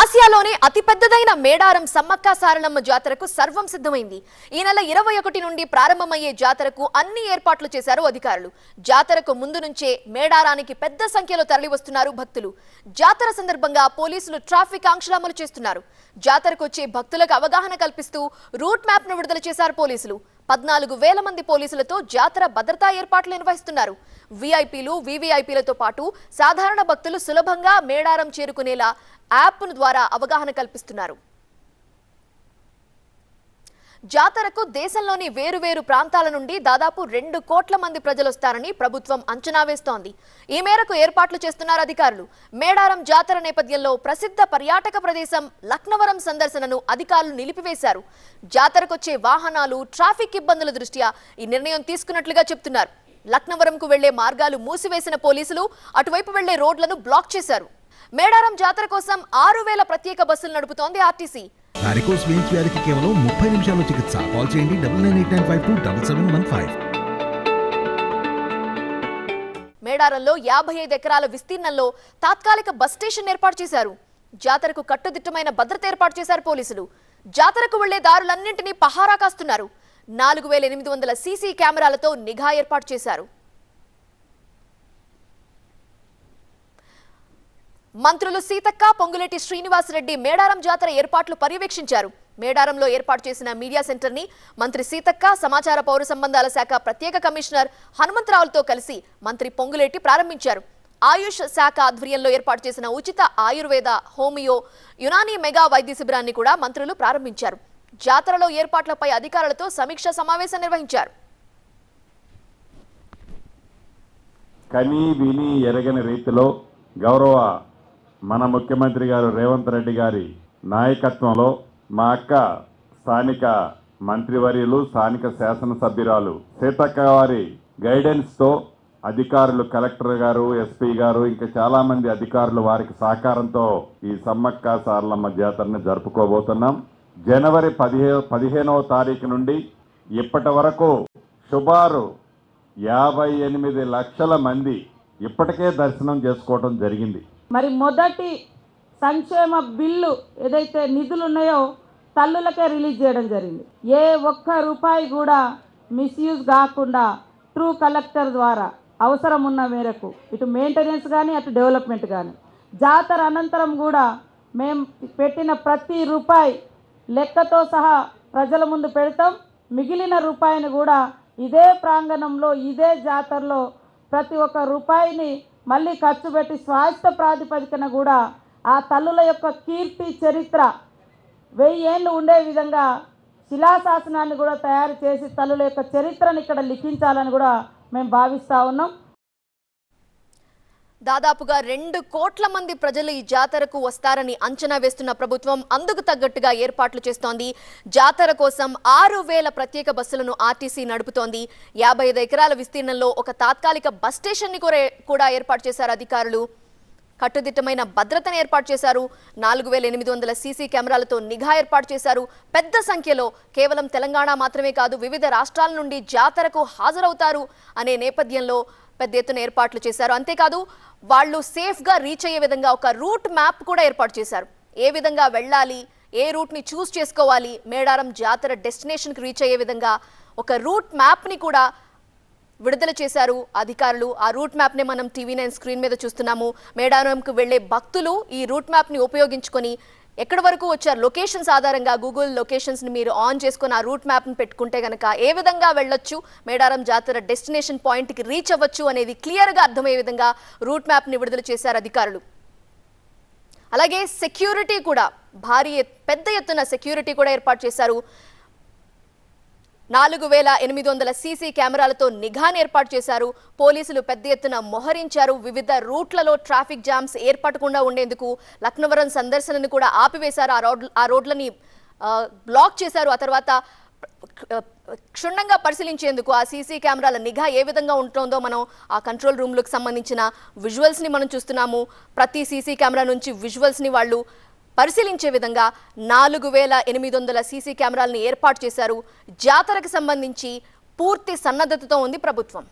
ఆసియాలోనే అతిపెద్దదైన మేడారం సమ్మక్క సారలమ్మ జాతరకు సర్వం సిద్ధమైంది. ఈ నెల ఇరవై ఒకటి నుండి ప్రారంభమయ్యే జాతరకు అన్ని ఏర్పాట్లు చేశారు అధికారులు. జాతరకు ముందు నుంచే మేడారానికి పెద్ద సంఖ్యలో తరలివస్తున్నారు భక్తులు. జాతర సందర్భంగా పోలీసులు ట్రాఫిక్ ఆంక్షలు అమలు చేస్తున్నారు. జాతరకు వచ్చే భక్తులకు అవగాహన కల్పిస్తూ రూట్ మ్యాప్ను విడుదల చేశారు పోలీసులు. పద్నాలుగు వేల మంది పోలీసులతో జాతర భద్రతా ఏర్పాట్లు నిర్వహిస్తున్నారు. వీఐపీలు వీవీఐపీలతో పాటు సాధారణ భక్తులు సులభంగా మేడారం చేరుకునేలా యాప్ ద్వారా అవగాహన కల్పిస్తున్నారు. జాతరకు దేశంలోని వేరువేరు ప్రాంతాల నుండి దాదాపు రెండు కోట్ల మంది ప్రజలు వస్తారని ప్రభుత్వం అంచనా వేస్తోంది. ఈ మేరకు ఏర్పాట్లు చేస్తున్నారు అధికారులు. మేడారం జాతర నేపథ్యంలో ప్రసిద్ధ పర్యాటక ప్రదేశం లక్నవరం సందర్శనను అధికారులు నిలిపివేశారు. జాతరకొచ్చే వాహనాలు ట్రాఫిక్ ఇబ్బందుల దృష్ట్యా ఈ నిర్ణయం తీసుకున్నట్లుగా చెప్తున్నారు. లక్నవరంకు వెళ్ళే మార్గాలు మూసివేసిన పోలీసులు అటువైపు వెళ్ళే రోడ్లను బ్లాక్ చేశారు. మేడారం జాతర కోసం ఆరు వేల ప్రత్యేక బస్సులు నడుపుతోంది ఆర్టీసీ. వారికోస్ వెయిన్స్ వ్యాధికి కేవలం ముప్పై నిమిషాల్లో చికిత్స. కాల్ చేయండి double nine eight nine five two double seven one five. మేడారంలో యాభై ఐదు ఎకరాల విస్తీర్ణంలో తాత్కాలిక బస్ స్టేషన్ ఏర్పాటు చేశారు. జాతరకు కట్టుదిట్టమైన భద్రత ఏర్పాటు చేశారు పోలీసులు. జాతరకు వెళ్ళే దారులన్నింటినీ పహారా కాస్తున్నారు. నాలుగు వేల ఎనిమిది వందల సీసీ కెమెరాలతో నిఘా ఏర్పాటు చేశారు. మంత్రులు సీతక్క పొంగులేటి శ్రీనివాసరెడ్డి మేడారం జాతర ఏర్పాట్లు పర్యవేక్షించారు. మేడారంలో ఏర్పాటు చేసిన మీడియా సెంటర్ని మంత్రి సీతక్క సమాచార పౌర సంబంధాల శాఖ ప్రత్యేక కమిషనర్ హనుమంతరావులతో కలిసి మంత్రి పొంగులేటి ప్రారంభించారు. ఆయుష్ శాఖ ఆధ్వర్యంలో ఏర్పాటు చేసిన ఉచిత ఆయుర్వేద హోమియో యునానీ మెగా వైద్య శిబిరాన్ని కూడా మంత్రులు ప్రారంభించారు. జాతరలో ఏర్పాట్లపై అధికారులతో సమీక్ష సమావేశం నిర్వహించారు. కని విని ఎరగని రీతిలో గౌరవ మన ముఖ్యమంత్రి గారు రేవంత్ రెడ్డి గారి నాయకత్వంలో మా అక్క స్థానిక మంత్రివర్యులు స్థానిక శాసనసభ్యురాలు సీతక్క వారి గైడెన్స్తో అధికారులు కలెక్టర్ గారు ఎస్పీ గారు ఇంకా చాలామంది అధికారులు వారికి సహకారంతో ఈ సమ్మక్క సారలమ్మ జాతరని జరుపుకోబోతున్నాం. జనవరి పదిహే పదిహేనవ తారీఖు నుండి ఇప్పటి వరకు సుమారు యాభై ఎనిమిది లక్షల మంది ఇప్పటికే దర్శనం చేసుకోవడం జరిగింది. మరి మొదటి సంక్షేమ బిల్లు ఏదైతే నిధులు ఉన్నాయో తల్లులకే రిలీజ్ చేయడం జరిగింది. ఏ ఒక్క రూపాయి కూడా మిస్యూజ్ కాకుండా ట్రూ కలెక్టర్ ద్వారా అవసరం ఉన్న మేరకు ఇటు మెయింటెనెన్స్ కానీ అటు డెవలప్మెంట్ కానీ జాతర అనంతరం కూడా మేము పెట్టిన ప్రతి రూపాయి లెక్కతో సహా ప్రజల ముందు పెడతాం. మిగిలిన రూపాయిని కూడా ఇదే ప్రాంగణంలో ఇదే జాతరలో ప్రతి ఒక్క రూపాయిని మళ్ళీ ఖర్చు పెట్టి స్వాస్థ ప్రాతిపదికన కూడా ఆ తల్లుల యొక్క కీర్తి చరిత్ర వెయ్యి ఏళ్ళు ఉండే విధంగా శిలాశాసనాన్ని కూడా తయారు చేసి తల్లుల యొక్క చరిత్రను ఇక్కడ లిఖించాలని కూడా మేము భావిస్తూ ఉన్నాం. దాదాపుగా రెండు కోట్ల మంది ప్రజలు ఈ జాతరకు వస్తారని అంచనా వేస్తున్న ప్రభుత్వం అందుకు తగ్గట్టుగా ఏర్పాట్లు చేస్తోంది. జాతర కోసం ఆరు వేల ప్రత్యేక బస్సులను ఆర్టీసీ నడుపుతోంది. యాభై ఐదు ఎకరాల విస్తీర్ణంలో ఒక తాత్కాలిక బస్ స్టేషన్ని కూడా ఏర్పాటు చేశారు అధికారులు. కట్టుదిట్టమైన భద్రతను ఏర్పాటు చేశారు. నాలుగు వేల ఎనిమిది వందల సీసీ కెమెరాలతో నిఘా ఏర్పాటు చేశారు. పెద్ద సంఖ్యలో కేవలం తెలంగాణ మాత్రమే కాదు వివిధ రాష్ట్రాల నుండి జాతరకు హాజరవుతారు అనే నేపథ్యంలో పెద్ద ఎత్తున ఏర్పాట్లు చేశారు. అంతేకాదు వాళ్ళు సేఫ్గా రీచ్ అయ్యే విధంగా ఒక రూట్ మ్యాప్ కూడా ఏర్పాటు చేశారు. ఏ విధంగా వెళ్ళాలి ఏ రూట్ని చూస్ చేసుకోవాలి మేడారం జాతర డెస్టినేషన్కి రీచ్ అయ్యే విధంగా ఒక రూట్ మ్యాప్ని కూడా విడుదల చేశారు. అధికారులు ఆ రూట్ మ్యాప్ని మనం టీవీ నైన్ స్క్రీన్ మీద చూస్తున్నాము. మేడారంకు వెళ్ళే భక్తులు ఈ రూట్ మ్యాప్ని ఉపయోగించుకొని ఎక్కడి వరకు వచ్చారు? లొకేషన్స్ ఆధారంగా గూగుల్ లొకేషన్స్ని మీరు ఆన్ చేసుకుని ఆ రూట్ మ్యాప్ని పెట్టుకుంటే గనక ఏ విధంగా వెళ్ళొచ్చు? మేడారం జాతర డెస్టినేషన్ పాయింట్కి రీచ్ అవ్వచ్చు అనేది క్లియర్గా అర్థమయ్యే విధంగా రూట్ మ్యాప్ని విడుదల చేశారు అధికారులు. అలాగే సెక్యూరిటీ కూడా భారీ పెద్ద ఎత్తున సెక్యూరిటీ కూడా ఏర్పాటు చేశారు. నాలుగు వేల ఎనిమిది వందల సీసీ కెమెరాలతో నిఘాను ఏర్పాటు చేశారు. పోలీసులు పెద్ద ఎత్తున మోహరించారు. వివిధ రూట్లలో ట్రాఫిక్ జామ్స్ ఏర్పడకుండా ఉండేందుకు లక్నవరం సందర్శనను కూడా ఆపివేశారు. ఆ రోడ్ ఆ రోడ్లని బ్లాక్ చేశారు. ఆ తర్వాత క్షుణ్ణంగా పరిశీలించేందుకు ఆ సీసీ కెమెరాల నిఘా ఏ విధంగా ఉంటుందో మనం ఆ కంట్రోల్ రూమ్లకు సంబంధించిన విజువల్స్ని మనం చూస్తున్నాము. ప్రతి సీసీ కెమెరా నుంచి విజువల్స్ని వాళ్ళు పరిశీలించే విధంగా నాలుగు వేల ఎనిమిది వందల సీసీ కెమెరాలను ఏర్పాటు చేశారు. జాతరకు సంబంధించి పూర్తి సన్నద్ధతతో ఉంది ప్రభుత్వం.